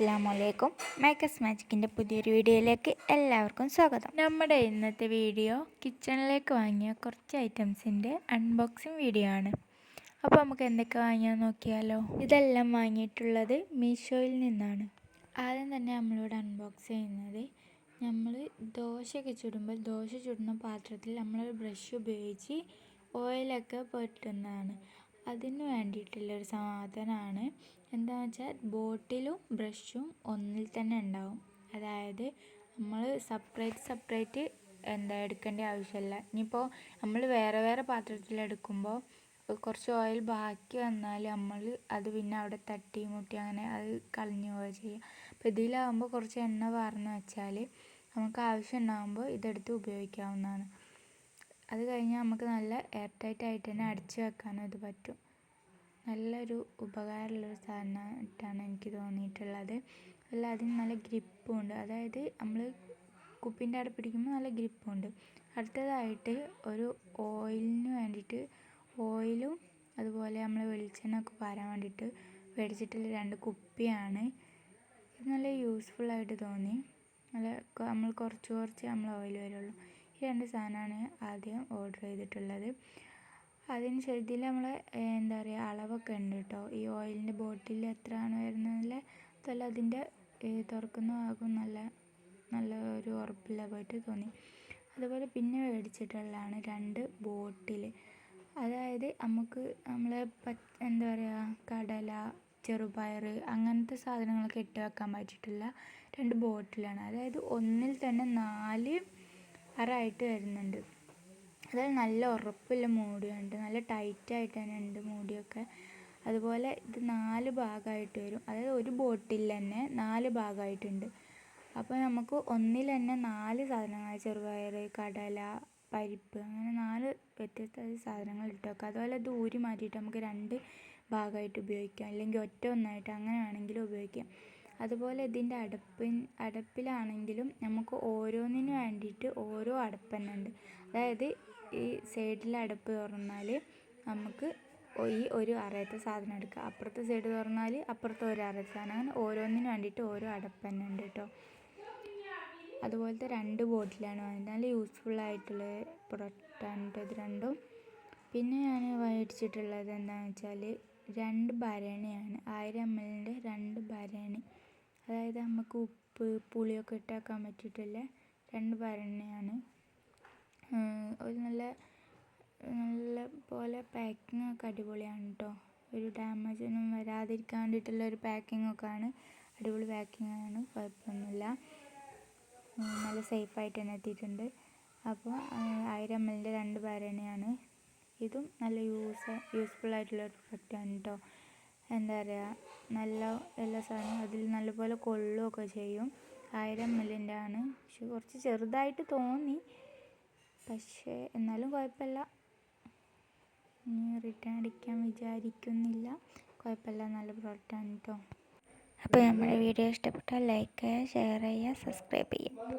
അസ്സാം വലൈക്കും മേക്കസ് മാജിക്കിന്റെ പുതിയൊരു വീഡിയോയിലേക്ക് എല്ലാവർക്കും സ്വാഗതം. നമ്മുടെ ഇന്നത്തെ വീഡിയോ കിച്ചണിലേക്ക് വാങ്ങിയ കുറച്ച് ഐറ്റംസിന്റെ അൺബോക്സിങ് വീഡിയോ ആണ്. അപ്പോൾ നമുക്ക് എന്തൊക്കെ വാങ്ങിയാൽ നോക്കിയാലോ? ഇതെല്ലാം വാങ്ങിയിട്ടുള്ളത് മീഷോയിൽ നിന്നാണ്. ആദ്യം തന്നെ നമ്മളിവിടെ അൺബോക്സ് ചെയ്യുന്നത് നമ്മൾ ദോശയൊക്കെ ചുടുമ്പോൾ ദോശ ചുടുന്ന പാത്രത്തിൽ നമ്മളൊരു ബ്രഷ് ഉപയോഗിച്ച് ഓയിലൊക്കെ പുരട്ടുന്നതാണ് അതിന് വേണ്ടിയിട്ടുള്ളൊരു സാധനമാണ് എന്താണെന്ന് വെച്ചാൽ ബോട്ടിലും ബ്രഷും ഒന്നിൽ തന്നെ ഉണ്ടാവും. അതായത് നമ്മൾ സെപ്പറേറ്റ് സെപ്പറേറ്റ് എന്താ എടുക്കേണ്ട ആവശ്യമില്ല. ഇനിയിപ്പോൾ നമ്മൾ വേറെ വേറെ പാത്രത്തിലെടുക്കുമ്പോൾ കുറച്ച് ഓയിൽ ബാക്കി വന്നാൽ നമ്മൾ അത് പിന്നെ അവിടെ തട്ടി മുട്ടി അങ്ങനെ അത് കളഞ്ഞു പോവുക ചെയ്യുക അപ്പോൾ ഇതിലാകുമ്പോൾ കുറച്ച് എണ്ണ വാർന്ന് വെച്ചാൽ നമുക്ക് ആവശ്യം ഉണ്ടാകുമ്പോൾ ഇതെടുത്ത് ഉപയോഗിക്കാവുന്നതാണ്. അത് കഴിഞ്ഞാൽ നമുക്ക് നല്ല എയർ ടൈറ്റ് ആയിട്ട് തന്നെ അടിച്ച് വെക്കാനും ഇത് പറ്റും. നല്ലൊരു ഉപകാരമുള്ളൊരു സാധനമായിട്ടാണ് എനിക്ക് തോന്നിയിട്ടുള്ളത്. അല്ല അതിന് നല്ല ഗ്രിപ്പും ഉണ്ട് അതായത് നമ്മൾ കുപ്പിന്റെ അവിടെ പിടിക്കുമ്പോൾ നല്ല ഗ്രിപ്പും ഉണ്ട് അടുത്തതായിട്ട് ഒരു ഓയിലിന് വേണ്ടിയിട്ട് ഓയിലും അതുപോലെ നമ്മൾ വെളിച്ചെണ്ണ ഒക്കെ പാരാൻ വേണ്ടിയിട്ട് മേടിച്ചിട്ടുള്ള രണ്ട് കുപ്പിയാണ്. ഇത് നല്ല യൂസ്ഫുള്ളായിട്ട് തോന്നി. നല്ല നമ്മൾ കുറച്ച് കുറച്ച് നമ്മൾ ഓയിൽ വരുള്ളൂ. ഈ രണ്ട് സാധനമാണ് ആദ്യം ഓർഡർ ചെയ്തിട്ടുള്ളത്. അതിന് ശരി നമ്മൾ എന്താ പറയുക അളവൊക്കെ ഉണ്ട് കേട്ടോ ഈ ഓയിലിന്റെ ബോട്ടിൽ എത്രയാണ് വരുന്നതിൽ അതല്ല അതിന്റെ തുറക്കുന്ന ഭാഗം നല്ല നല്ല ഒരു ഉറപ്പില്ല പോയിട്ട് തോന്നി. അതുപോലെ പിന്നെ മേടിച്ചിട്ടുള്ളതാണ് രണ്ട് ബോട്ടിൽ അതായത് നമുക്ക് നമ്മൾ എന്താ പറയുക കടല ചെറുപയർ അങ്ങനത്തെ സാധനങ്ങളൊക്കെ ഇട്ട് വെക്കാൻ പറ്റിയിട്ടുള്ള രണ്ട് ബോട്ടിലാണ് അതായത് ഒന്നിൽ തന്നെ നാല് അറായിട്ട് വരുന്നുണ്ട്. അതായത് നല്ല ഉറപ്പുള്ള മൂടിയുണ്ട്. നല്ല ടൈറ്റായിട്ട് തന്നെ ഉണ്ട് മൂടിയൊക്കെ. അതുപോലെ ഇത് നാല് ഭാഗമായിട്ട് വരും. അതായത് ഒരു ബോട്ടിൽ തന്നെ നാല് ഭാഗമായിട്ടുണ്ട്. അപ്പോൾ നമുക്ക് ഒന്നിൽ തന്നെ നാല് സാധനങ്ങൾ ചെറുപയർ കടല പരിപ്പ് അങ്ങനെ നാല് വ്യത്യസ്ത സാധനങ്ങൾ ഇട്ട് വെക്കാം. അതുപോലെ ഇത് ഊരി മാറ്റിയിട്ട് നമുക്ക് രണ്ട് ഭാഗമായിട്ട് ഉപയോഗിക്കാം. അല്ലെങ്കിൽ ഒറ്റ ഒന്നായിട്ട് അങ്ങനെ വേണമെങ്കിലും ഉപയോഗിക്കാം. അതുപോലെ ഇതിന്റെ അടപ്പിൻ അടപ്പിലാണെങ്കിലും നമുക്ക് ഓരോന്നിന് വേണ്ടിയിട്ട് ഓരോ അടപ്പ് തന്നെ ഉണ്ട് അതായത് ഈ സൈഡിലെ അടപ്പ് തുറന്നാൽ നമുക്ക് ഈ ഒരു അറയത്തെ സാധനം എടുക്കുക അപ്പുറത്തെ സൈഡ് തുറന്നാൽ അപ്പുറത്തെ ഒരു അറയത്തെ സാധനം. അങ്ങനെ ഓരോന്നിന് വേണ്ടിയിട്ട് ഓരോ അടപ്പ് തന്നെ ഉണ്ട് കേട്ടോ അതുപോലത്തെ രണ്ട് ബോട്ടിലാണ് വാങ്ങിയത് നല്ല യൂസ്ഫുൾ ആയിട്ടുള്ള പ്രൊഡക്റ്റാണ് ഇത് രണ്ടും. പിന്നെ ഞാൻ മേടിച്ചിട്ടുള്ളത് എന്താണെന്ന് വെച്ചാൽ രണ്ട് ഭരണിയാണ് ആയിരം എം എല്ലിന്റെ രണ്ട് ഭരണി അതായത് നമുക്ക് ഉപ്പ് പുളിയൊക്കെ ഇട്ടാക്കാൻ പറ്റിയിട്ടുള്ള രണ്ട് ഭരണിയാണ് ഒരു നല്ല നല്ല പോലെ പാക്കിംഗ് ഒക്കെ അടിപൊളിയാണ് കേട്ടോ ഒരു ഡാമേജ് ഒന്നും വരാതിരിക്കാൻ വേണ്ടിയിട്ടുള്ള ഒരു പാക്കിംഗ് ഒക്കെ ആണ് അടിപൊളി പാക്കിംഗ് ആണ്. കുഴപ്പമൊന്നുമില്ല. നല്ല സേഫായിട്ട് തന്നെ എത്തിയിട്ടുണ്ട്. അപ്പോൾ ആയിരം എം എല്ലിന്റെ രണ്ട് ഭരണിയാണ് ഇതും നല്ല യൂസ് യൂസ്ഫുൾ ആയിട്ടുള്ള ഒരു ആണ് കേട്ടോ എന്താ പറയുക നല്ല എല്ലാ സാധനവും അതിൽ നല്ലപോലെ കൊള്ളുകയൊക്കെ ചെയ്യും. ആയിരം എം എല്ലിന്റെ ആണ് പക്ഷെ കുറച്ച് ചെറുതായിട്ട് തോന്നി. പക്ഷേ എന്നാലും കുഴപ്പമില്ല. ഇനി റിട്ടേൺ അടിക്കാൻ വിചാരിക്കുന്നില്ല. കുഴപ്പമില്ല നല്ല പ്രോഡക്റ്റാണ് കേട്ടോ അപ്പോൾ നമ്മുടെ വീഡിയോ ഇഷ്ടപ്പെട്ടാൽ ലൈക്ക് ചെയ്യുക ഷെയർ ചെയ്യുക സബ്സ്ക്രൈബ് ചെയ്യുക.